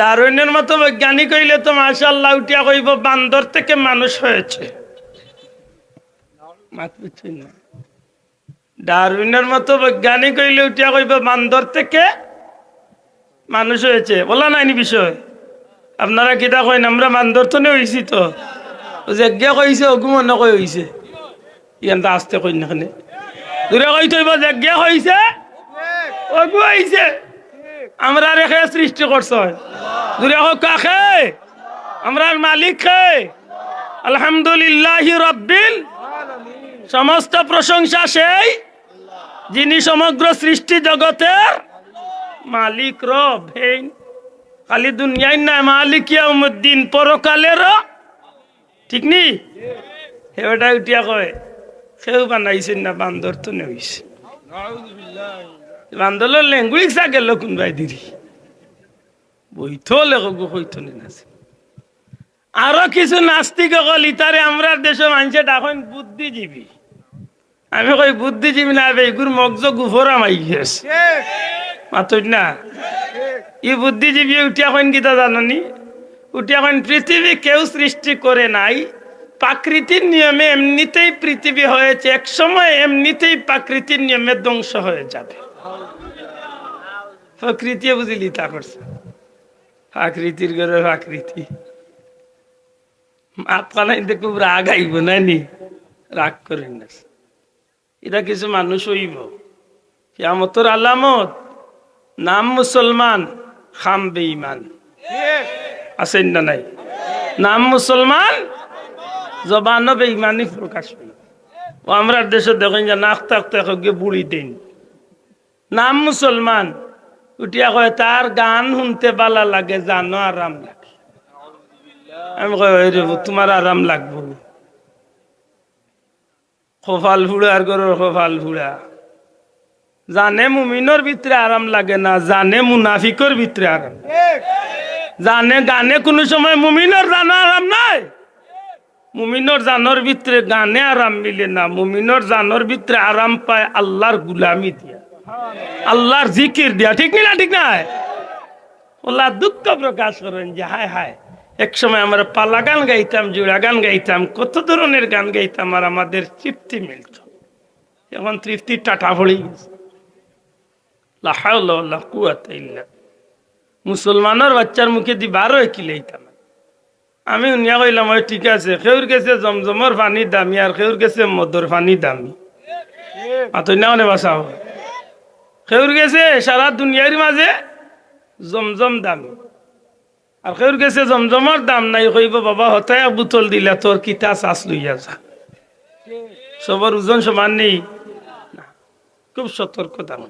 ডারউইনের মতো বৈজ্ঞানিক হইলে তো মাশাল্লাহ উঠিয়া কইব বান্দর থেকে মানুষ হয়েছে। ডারউইনের মতো বৈজ্ঞানিক হইলে উঠিয়া কইব বান্দর থেকে মানুষ হয়েছে। বলা নাইনি বিষয়। আপনারা কিতা কইন? আমরা বান্দর তো হইছি তো। যজ্ঞা কইছে অগুমন নকই হইছে। ইয়ানটা আসতে কইন না দূরে কই থইব যজ্ঞা কইছে অগু হইছে। আমরা রেখে সৃষ্টি করছ। দূরে কাকে? আমরা মালিক খে আলহামদুলিল্লাহ রব্বিল সমস্ত প্রশংসা সেই যিনি সমগ্র সৃষ্টি জগতের মালিক রব। দুনিয়ায় না, মালিক ইয়াউমুদ্দিন, পরকালের ঠিক নি? সেটা উঠিয়া কয়, সেও বানাইছেন না, বান্দর তো নেইছে। বান্দরের ল্যাঙ্গুয়েজ আগে লকুন বাই দিদি? বইতো লেখক হইতো নাছে আরও কিছু নাস্তিক অকল ইতারে আমরা দেশে মানুষে ডাকেন বুদ্ধিজীবী। আমি কই বুদ্ধিজীবী না বেগুর মগজ গুফরা মাই গেছে। মাতুই না? ই বুদ্ধিজীবী উঠিয়া কইন গীতা জাননি? উঠিয়া কইন পৃথিবী কেউ সৃষ্টি করে নাই। প্রাকৃতির নিয়মে এমনিতেই পৃথিবী হয়েছে, এক সময় এমনিতেই প্রাকৃতির নিয়মে ধ্বংস হয়ে যাবে। প্রকৃতি বুঝিলি তা করছে। প্রাকৃতির ঘরে প্রাকৃতি আপনার খুব রাগ আইব নানি রাগ করেন না। এটা কিছু মানুষ হইব। কিয়ামতর আলামত, নাম মুসলমান, খাম বেঈমান। আছেন না নাই? নাম মুসলমান, জবানও বেঈমানি প্রকাশ পাই ও আমরা দেশে দেখেন যে নাক থাকতে বুড়ি দিন। নাম মুসলমান উঠিয়া কয় তার গান শুনতে বালা লাগে জানো আরাম লাগে। আমি কই "ওই রে, তোমার আরাম লাগবো খোফাল ফুড়ার গরুর খোফাল ফুড়া। জানে মুমিনর ভিতরে আরাম লাগে না জানে মুনাফিকর ভিতরে আরাম জানে গানে কোনো সময় মুমিনর জানো আরাম নাই। মুমিনর জানোর ভিতরে গানে আরাম মিলে না মুমিনর জানোর ভিতরে আরাম পায় আল্লাহর গুলামি দিয়া। আল্লাহর জিকির দিয়া ঠিক না ঠিক নাই? ওলা দুঃখ প্রকাশ করেন যে হায় হায় এক সময় আমরা পালা গান গাইতাম জোড়া গান গাইতাম কত ধরনের গান গাইতাম আর আমাদের তৃপ্তি মিলত। এখন তৃপ্তি টাটা ভরে গেছে। মুসলমানের বাচ্চার মুখে দি বারো কিলাইতাম আমি উনিয়া কইলাম ওই ঠিক আছে খেউর গেছে জমজমর পানি দামি আর খেউর গেছে মদর পানি দামি। আতই না অনেক বাসাও খেউর গেছে সারা দুনিয়ার মাঝে জমজম দামি। আর খেউর গেছে জমজমর দাম নাই কইব বাবা হতায় বুতল দিলা তোর কিতা চাষ লইয়া যা। সবার ওজন সমান নেই। খুব সতর্ক দাম